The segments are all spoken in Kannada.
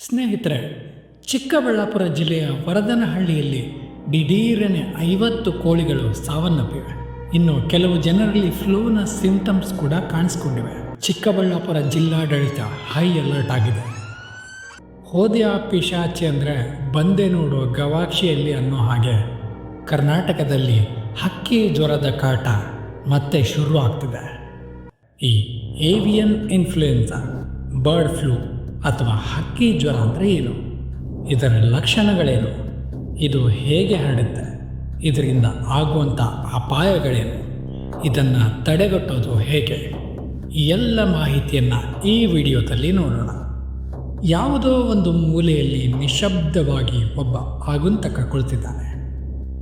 ಸ್ನೇಹಿತರೆ, ಚಿಕ್ಕಬಳ್ಳಾಪುರ ಜಿಲ್ಲೆಯ ವರದನಹಳ್ಳಿಯಲ್ಲಿ ದಿಢೀರನೆ ಐವತ್ತು ಕೋಳಿಗಳು ಸಾವನ್ನಪ್ಪಿವೆ. ಇನ್ನು ಕೆಲವು ಜನರಲ್ಲಿ ಫ್ಲೂನ ಸಿಂಪ್ಟಮ್ಸ್ ಕೂಡ ಕಾಣಿಸ್ಕೊಂಡಿವೆ. ಚಿಕ್ಕಬಳ್ಳಾಪುರ ಜಿಲ್ಲಾಡಳಿತ ಹೈ ಅಲರ್ಟ್ ಆಗಿದೆ. ಹೋದೆಯ ಪಿಶಾಚಿ ಅಂದರೆ ಬಂದೆ ನೋಡು ಗವಾಕ್ಷಿಯಲ್ಲಿ ಅನ್ನೋ ಹಾಗೆ ಕರ್ನಾಟಕದಲ್ಲಿ ಹಕ್ಕಿ ಜ್ವರದ ಕಾಟ ಮತ್ತೆ ಶುರು ಆಗ್ತಿದೆ. ಈ ಏವಿಯನ್ ಇನ್ಫ್ಲೂಯೆನ್ಸಾ ಬರ್ಡ್ ಫ್ಲೂ ಅಥವಾ ಹಕ್ಕಿ ಜ್ವರ ಅಂದರೆ ಏನು? ಇದರ ಲಕ್ಷಣಗಳೇನು? ಇದು ಹೇಗೆ ಹರಡುತ್ತೆ? ಇದರಿಂದ ಆಗುವಂಥ ಅಪಾಯಗಳೇನು? ಇದನ್ನು ತಡೆಗಟ್ಟೋದು ಹೇಗೆ? ಎಲ್ಲ ಮಾಹಿತಿಯನ್ನು ಈ ವಿಡಿಯೋದಲ್ಲಿ ನೋಡೋಣ. ಯಾವುದೋ ಒಂದು ಮೂಲೆಯಲ್ಲಿ ನಿಶಬ್ದವಾಗಿ ಒಬ್ಬ ಆಗುಂತಕ ಕುಳಿತಿದ್ದಾನೆ.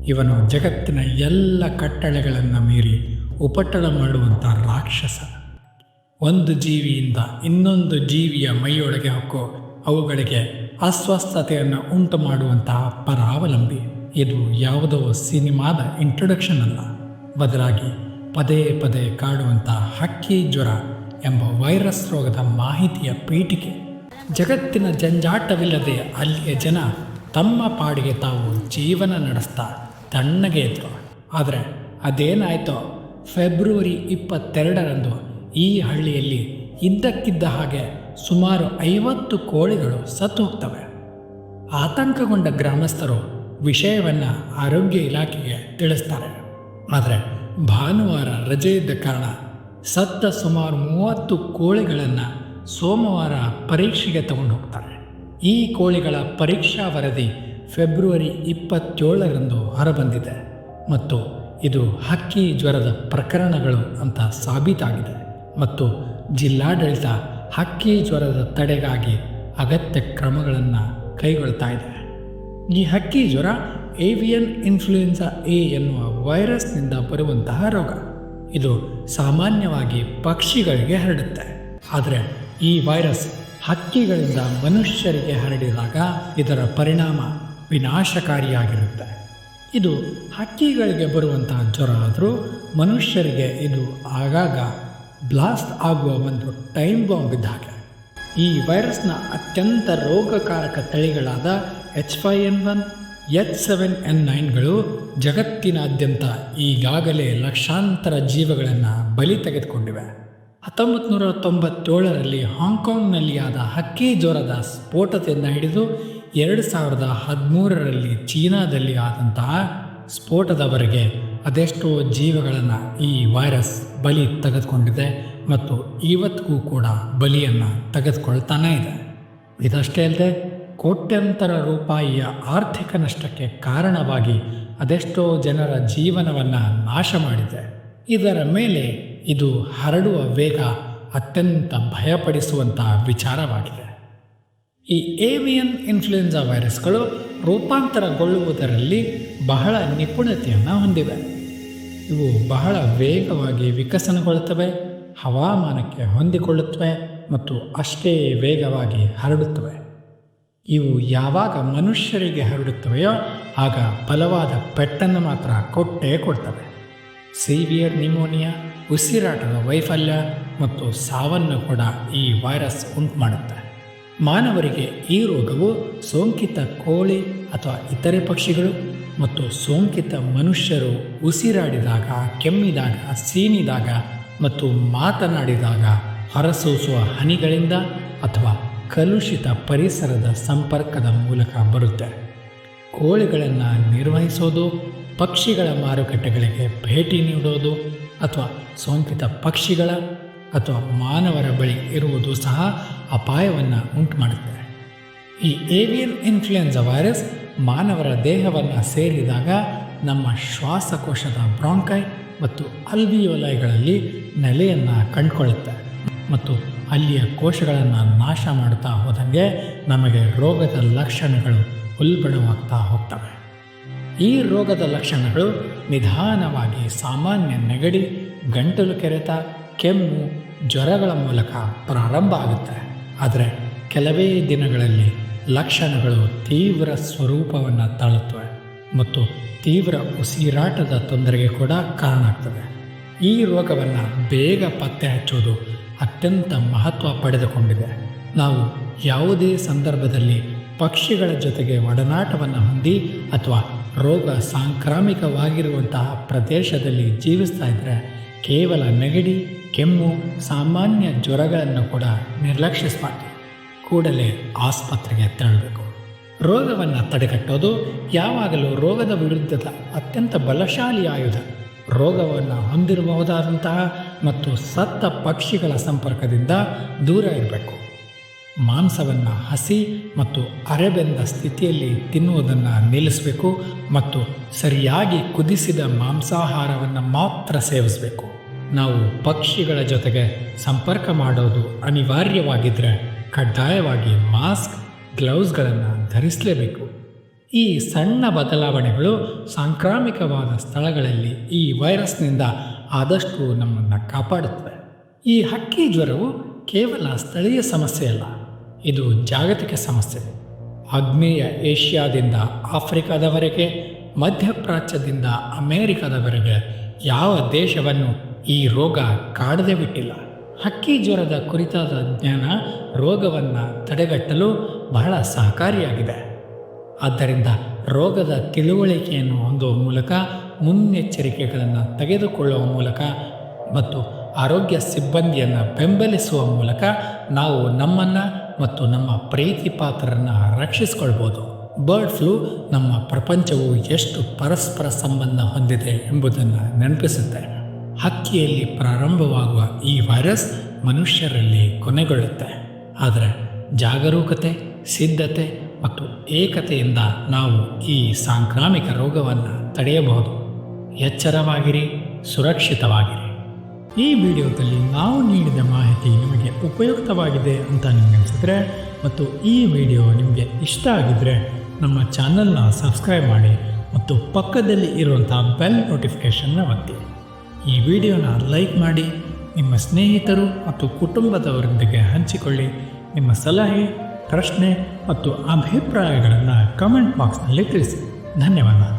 ಇವನು ಜಗತ್ತಿನ ಎಲ್ಲ ಕಟ್ಟಳೆಗಳನ್ನು ಮೀರಿ ಉಪಟಳ ಮಾಡುವಂಥ ರಾಕ್ಷಸ. ಒಂದು ಜೀವಿಯಿಂದ ಇನ್ನೊಂದು ಜೀವಿಯ ಮೈಯೊಳಗೆ ಹಾಕೋ ಅವುಗಳಿಗೆ ಅಸ್ವಸ್ಥತೆಯನ್ನು ಉಂಟು ಮಾಡುವಂತಹ ಪರಾವಲಂಬಿ. ಇದು ಯಾವುದೋ ಸಿನಿಮಾದ ಇಂಟ್ರೊಡಕ್ಷನ್ ಅಲ್ಲ. ಬದಲಾಗಿ ಪದೇ ಪದೇ ಕಾಡುವಂಥ ಹಕ್ಕಿ ಜ್ವರ ಎಂಬ ವೈರಸ್ ರೋಗದ ಮಾಹಿತಿಯ ಪೀಠಿಕೆ. ಜಗತ್ತಿನ ಜಂಜಾಟವಿಲ್ಲದೆ ಅಲ್ಲಿಯ ಜನ ತಮ್ಮ ಪಾಡಿಗೆ ತಾವು ಜೀವನ ನಡೆಸ್ತಾ ತಣ್ಣಗೆ ಇದ್ರು. ಆದರೆ ಅದೇನಾಯಿತೋ, ಫೆಬ್ರವರಿ ಇಪ್ಪತ್ತೆರಡರಂದು ಈ ಹಳ್ಳಿಯಲ್ಲಿ ಇದ್ದಕ್ಕಿದ್ದ ಹಾಗೆ ಸುಮಾರು ಐವತ್ತು ಕೋಳಿಗಳು ಸತ್ತು ಹೋಗ್ತವೆ. ಆತಂಕಗೊಂಡ ಗ್ರಾಮಸ್ಥರು ವಿಷಯವನ್ನು ಆರೋಗ್ಯ ಇಲಾಖೆಗೆ ತಿಳಿಸ್ತಾರೆ. ಆದರೆ ಭಾನುವಾರ ರಜೆ ಇದ್ದ ಕಾರಣ ಸತ್ತ ಸುಮಾರು ಮೂವತ್ತು ಕೋಳಿಗಳನ್ನು ಸೋಮವಾರ ಪರೀಕ್ಷೆಗೆ ತಗೊಂಡು ಹೋಗ್ತಾರೆ. ಈ ಕೋಳಿಗಳ ಪರೀಕ್ಷಾ ವರದಿ ಫೆಬ್ರವರಿ ಇಪ್ಪತ್ತೇಳರಂದು ಹೊರಬಂದಿದೆ. ಮತ್ತು ಇದು ಹಕ್ಕಿ ಜ್ವರದ ಪ್ರಕರಣಗಳು ಅಂತ ಸಾಬೀತಾಗಿದೆ. ಮತ್ತು ಜಿಲ್ಲಾಡಳಿತ ಹಕ್ಕಿ ಜ್ವರದ ತಡೆಗಾಗಿ ಅಗತ್ಯ ಕ್ರಮಗಳನ್ನು ಕೈಗೊಳ್ತಾ ಇದೆ. ಈ ಹಕ್ಕಿ ಜ್ವರ ಏವಿಯನ್ ಇನ್ಫ್ಲೂಯೆನ್ಸಾ ಎ ಎನ್ನುವ ವೈರಸ್ನಿಂದ ಬರುವಂತಹ ರೋಗ. ಇದು ಸಾಮಾನ್ಯವಾಗಿ ಪಕ್ಷಿಗಳಿಗೆ ಹರಡುತ್ತೆ. ಆದರೆ ಈ ವೈರಸ್ ಹಕ್ಕಿಗಳಿಂದ ಮನುಷ್ಯರಿಗೆ ಹರಡಿದಾಗ ಇದರ ಪರಿಣಾಮ ವಿನಾಶಕಾರಿಯಾಗಿರುತ್ತೆ. ಇದು ಹಕ್ಕಿಗಳಿಗೆ ಬರುವಂತಹ ಜ್ವರ ಆದರೂ ಮನುಷ್ಯರಿಗೆ ಇದು ಆಗಾಗ ಬ್ಲಾಸ್ಟ್ ಆಗುವ ಒಂದು ಟೈಮ್ ಬಾಂಬ್ ಇದ್ದ ಹಾಗೆ ಈ ವೈರಸ್ನ ಅತ್ಯಂತ ರೋಗಕಾರಕ ತಳಿಗಳಾದ H five N one H seven N ನೈನ್ಗಳು ಜಗತ್ತಿನಾದ್ಯಂತ ಈಗಾಗಲೇ ಲಕ್ಷಾಂತರ ಜೀವಗಳನ್ನು ಬಲಿ ತೆಗೆದುಕೊಂಡಿವೆ. ಹತ್ತೊಂಬತ್ತು ನೂರ ತೊಂಬತ್ತೇಳರಲ್ಲಿ ಹಾಂಗ್ಕಾಂಗ್ನಲ್ಲಿ ಆದ ಹಕ್ಕಿ ಜ್ವರದ ಸ್ಫೋಟದಿಂದ ಹಿಡಿದು ಎರಡು ಸಾವಿರದ ಹದಿಮೂರರಲ್ಲಿ ಚೀನಾದಲ್ಲಿ ಆದಂತಹ ಸ್ಫೋಟದವರೆಗೆ ಅದೆಷ್ಟೋ ಜೀವಗಳನ್ನು ಈ ವೈರಸ್ ಬಲಿ ತೆಗೆದುಕೊಂಡಿದೆ ಮತ್ತು ಇವತ್ತಿಗೂ ಕೂಡ ಬಲಿಯನ್ನು ತೆಗೆದುಕೊಳ್ತಾನೇ ಇದೆ. ಇದಷ್ಟೇ ಅಲ್ಲದೆ ಕೋಟ್ಯಂತರ ರೂಪಾಯಿಯ ಆರ್ಥಿಕ ನಷ್ಟಕ್ಕೆ ಕಾರಣವಾಗಿ ಅದೆಷ್ಟೋ ಜನರ ಜೀವನವನ್ನು ನಾಶ ಮಾಡಿದೆ. ಇದರ ಮೇಲೆ ಇದು ಹರಡುವ ವೇಗ ಅತ್ಯಂತ ಭಯಪಡಿಸುವಂತಹ ವಿಚಾರವಾಗಿದೆ. ಈ ಏವಿಯನ್ ಇನ್ಫ್ಲೂಯೆನ್ಸಾ ವೈರಸ್ಗಳು ರೂಪಾಂತರಗೊಳ್ಳುವುದರಲ್ಲಿ ಬಹಳ ನಿಪುಣತೆಯನ್ನು ಹೊಂದಿವೆ. ಇವು ಬಹಳ ವೇಗವಾಗಿ ವಿಕಸನಗೊಳ್ಳುತ್ತವೆ, ಹವಾಮಾನಕ್ಕೆ ಹೊಂದಿಕೊಳ್ಳುತ್ತವೆ ಮತ್ತು ಅಷ್ಟೇ ವೇಗವಾಗಿ ಹರಡುತ್ತವೆ. ಇವು ಯಾವಾಗ ಮನುಷ್ಯರಿಗೆ ಹರಡುತ್ತವೆಯೋ ಆಗ ಬಲವಾದ ಪೆಟ್ಟನ್ನು ಮಾತ್ರ ಕೊಟ್ಟೇ ಕೊಡ್ತವೆ. ಸಿವಿಯರ್ ನಿಮೋನಿಯಾ, ಉಸಿರಾಟದ ವೈಫಲ್ಯ ಮತ್ತು ಸಾವನ್ನು ಕೂಡ ಈ ವೈರಸ್ ಉಂಟು ಮಾಡುತ್ತೆ ಮಾನವರಿಗೆ ಈ ರೋಗವು ಸೋಂಕಿತ ಕೋಳಿ ಅಥವಾ ಇತರೆ ಪಕ್ಷಿಗಳು ಮತ್ತು ಸೋಂಕಿತ ಮನುಷ್ಯರು ಉಸಿರಾಡಿದಾಗ, ಕೆಮ್ಮಿದಾಗ, ಸೀನಿದಾಗ ಮತ್ತು ಮಾತನಾಡಿದಾಗ ಹೊರಸೂಸುವ ಹನಿಗಳಿಂದ ಅಥವಾ ಕಲುಷಿತ ಪರಿಸರದ ಸಂಪರ್ಕದ ಮೂಲಕ ಬರುತ್ತೆ. ಕೋಳಿಗಳನ್ನು ನಿರ್ವಹಿಸೋದು, ಪಕ್ಷಿಗಳ ಮಾರುಕಟ್ಟೆಗಳಿಗೆ ಭೇಟಿ ನೀಡೋದು ಅಥವಾ ಸೋಂಕಿತ ಪಕ್ಷಿಗಳ ಅಥವಾ ಮಾನವರ ಬಳಿ ಇರುವುದು ಸಹ ಅಪಾಯವನ್ನು ಉಂಟು ಮಾಡುತ್ತೆ ಈ ಏವಿಯನ್ ಇನ್ಫ್ಲುಯೆನ್ಸಾ ವೈರಸ್ ಮಾನವರ ದೇಹವನ್ನು ಸೇರಿದಾಗ ನಮ್ಮ ಶ್ವಾಸಕೋಶದ ಬ್ರಾಂಕೈ ಮತ್ತು ಅಲ್ವಿಯೋಲೈಗಳಲ್ಲಿ ನೆಲೆಯನ್ನು ಕಂಡುಕೊಳ್ಳುತ್ತೆ ಮತ್ತು ಅಲ್ಲಿಯ ಕೋಶಗಳನ್ನು ನಾಶ ಮಾಡುತ್ತಾ ಹೋದಂಗೆ ನಮಗೆ ರೋಗದ ಲಕ್ಷಣಗಳು ಉಲ್ಬಣವಾಗ್ತಾ ಹೋಗ್ತವೆ. ಈ ರೋಗದ ಲಕ್ಷಣಗಳು ನಿಧಾನವಾಗಿ ಸಾಮಾನ್ಯ ನೆಗಡಿ, ಗಂಟಲು ಕೆರೆತ, ಕೆಮ್ಮು, ಜ್ವರಗಳ ಮೂಲಕ ಪ್ರಾರಂಭ ಆಗುತ್ತೆ. ಆದರೆ ಕೆಲವೇ ದಿನಗಳಲ್ಲಿ ಲಕ್ಷಣಗಳು ತೀವ್ರ ಸ್ವರೂಪವನ್ನು ತಾಳುತ್ತವೆ ಮತ್ತು ತೀವ್ರ ಉಸಿರಾಟದ ತೊಂದರೆಗೆ ಕೂಡ ಕಾರಣ ಆಗ್ತದೆ ಈ ರೋಗವನ್ನು ಬೇಗ ಪತ್ತೆ ಹಚ್ಚುವುದು ಅತ್ಯಂತ ಮಹತ್ವ ಪಡೆದುಕೊಂಡಿದೆ. ನಾವು ಯಾವುದೇ ಸಂದರ್ಭದಲ್ಲಿ ಪಕ್ಷಿಗಳ ಜೊತೆಗೆ ಒಡನಾಟವನ್ನು ಹೊಂದಿ ಅಥವಾ ರೋಗ ಸಾಂಕ್ರಾಮಿಕವಾಗಿರುವಂತಹ ಪ್ರದೇಶದಲ್ಲಿ ಜೀವಿಸ್ತಾ ಇದ್ದರೆ ಕೇವಲ ನೆಗಡಿ, ಕೆಮ್ಮು, ಸಾಮಾನ್ಯ ಜ್ವರಗಳನ್ನು ಕೂಡ ನಿರ್ಲಕ್ಷಿಸಬಾರ್ದು. ಕೂಡಲೇ ಆಸ್ಪತ್ರೆಗೆ ತೆರಳಬೇಕು. ರೋಗವನ್ನು ತಡೆಗಟ್ಟೋದು, ಯಾವಾಗಲೂ ರೋಗದ ವಿರುದ್ಧದ ಅತ್ಯಂತ ಬಲಶಾಲಿ ಆಯುಧ. ರೋಗವನ್ನು ಹೊಂದಿರಬಹುದಾದಂತಹ ಮತ್ತು ಸತ್ತ ಪಕ್ಷಿಗಳ ಸಂಪರ್ಕದಿಂದ ದೂರ ಇರಬೇಕು. ಮಾಂಸವನ್ನು ಹಸಿ ಮತ್ತು ಅರೆಬೆಂದ ಸ್ಥಿತಿಯಲ್ಲಿ ತಿನ್ನುವುದನ್ನು ನಿಲ್ಲಿಸಬೇಕು ಮತ್ತು ಸರಿಯಾಗಿ ಕುದಿಸಿದ ಮಾಂಸಾಹಾರವನ್ನು ಮಾತ್ರ ಸೇವಿಸಬೇಕು. ನಾವು ಪಕ್ಷಿಗಳ ಜೊತೆಗೆ ಸಂಪರ್ಕ ಮಾಡೋದು ಅನಿವಾರ್ಯವಾಗಿದ್ದರೆ ಕಡ್ಡಾಯವಾಗಿ ಮಾಸ್ಕ್, ಗ್ಲೌಸ್ಗಳನ್ನು ಧರಿಸಲೇಬೇಕು. ಈ ಸಣ್ಣ ಬದಲಾವಣೆಗಳು ಸಾಂಕ್ರಾಮಿಕವಾದ ಸ್ಥಳಗಳಲ್ಲಿ ಈ ವೈರಸ್ನಿಂದ ಆದಷ್ಟು ನಮ್ಮನ್ನು ಕಾಪಾಡುತ್ತವೆ. ಈ ಹಕ್ಕಿ ಜ್ವರವು ಕೇವಲ ಸ್ಥಳೀಯ ಸಮಸ್ಯೆಯಲ್ಲ ಇದು ಜಾಗತಿಕ ಸಮಸ್ಯೆ. ಆಗ್ನೇಯ ಏಷ್ಯಾದಿಂದ ಆಫ್ರಿಕಾದವರೆಗೆ, ಮಧ್ಯಪ್ರಾಚ್ಯದಿಂದ ಅಮೇರಿಕಾದವರೆಗೆ ಯಾವ ದೇಶವನ್ನು ಈ ರೋಗ ಕಾಡದೆ ಬಿಟ್ಟಿಲ್ಲ. ಹಕ್ಕಿ ಜ್ವರದ ಕುರಿತಾದ ಜ್ಞಾನ ರೋಗವನ್ನು ತಡೆಗಟ್ಟಲು ಬಹಳ ಸಹಕಾರಿಯಾಗಿದೆ. ಆದ್ದರಿಂದ ರೋಗದ ತಿಳುವಳಿಕೆಯನ್ನು ಹೊಂದುವ ಮೂಲಕ ಮುನ್ನೆಚ್ಚರಿಕೆಗಳನ್ನು ತೆಗೆದುಕೊಳ್ಳುವ ಮೂಲಕ ಮತ್ತು ಆರೋಗ್ಯ ಸಿಬ್ಬಂದಿಯನ್ನು ಬೆಂಬಲಿಸುವ ಮೂಲಕ ನಾವು ನಮ್ಮನ್ನು ಮತ್ತು ನಮ್ಮ ಪ್ರೀತಿ ಪಾತ್ರರನ್ನು ರಕ್ಷಿಸಿಕೊಳ್ಬೋದು. ಬರ್ಡ್ ಫ್ಲೂ ನಮ್ಮ ಪ್ರಪಂಚವು ಎಷ್ಟು ಪರಸ್ಪರ ಸಂಬಂಧ ಹೊಂದಿದೆ ಎಂಬುದನ್ನು ನೆನಪಿಸುತ್ತೆ. ಹಕ್ಕಿಯಲ್ಲಿ ಪ್ರಾರಂಭವಾಗುವ ಈ ವೈರಸ್ ಮನುಷ್ಯರಲ್ಲಿ ಕೊನೆಗೊಳ್ಳುತ್ತೆ. ಆದರೆ ಜಾಗರೂಕತೆ, ಸಿದ್ಧತೆ ಮತ್ತು ಏಕತೆಯಿಂದ ನಾವು ಈ ಸಾಂಕ್ರಾಮಿಕ ರೋಗವನ್ನು ತಡೆಯಬಹುದು. ಎಚ್ಚರವಾಗಿರಿ, ಸುರಕ್ಷಿತವಾಗಿರಿ. ಈ ವಿಡಿಯೋದಲ್ಲಿ ನಾವು ನೀಡಿದ ಮಾಹಿತಿ ನಿಮಗೆ ಉಪಯುಕ್ತವಾಗಿದೆ ಅಂತ ನಿಮಗೆ ಅನಿಸಿದ್ರೆ ಮತ್ತು ಈ ವಿಡಿಯೋ ನಿಮಗೆ ಇಷ್ಟ ಆಗಿದ್ದರೆ ನಮ್ಮ ಚಾನಲ್ನ ಸಬ್ಸ್ಕ್ರೈಬ್ ಮಾಡಿ ಮತ್ತು ಪಕ್ಕದಲ್ಲಿ ಇರುವಂಥ ಬೆಲ್ ನೋಟಿಫಿಕೇಷನ್ನ ಒತ್ತಿ. ಈ ವಿಡಿಯೋನ ಲೈಕ್ ಮಾಡಿ, ನಿಮ್ಮ ಸ್ನೇಹಿತರು ಮತ್ತು ಕುಟುಂಬದವರೊಂದಿಗೆ ಹಂಚಿಕೊಳ್ಳಿ. ನಿಮ್ಮ ಸಲಹೆ, ಪ್ರಶ್ನೆ ಮತ್ತು ಅಭಿಪ್ರಾಯಗಳನ್ನು ಕಮೆಂಟ್ ಬಾಕ್ಸ್ನಲ್ಲಿ ತಿಳಿಸಿ. ಧನ್ಯವಾದ.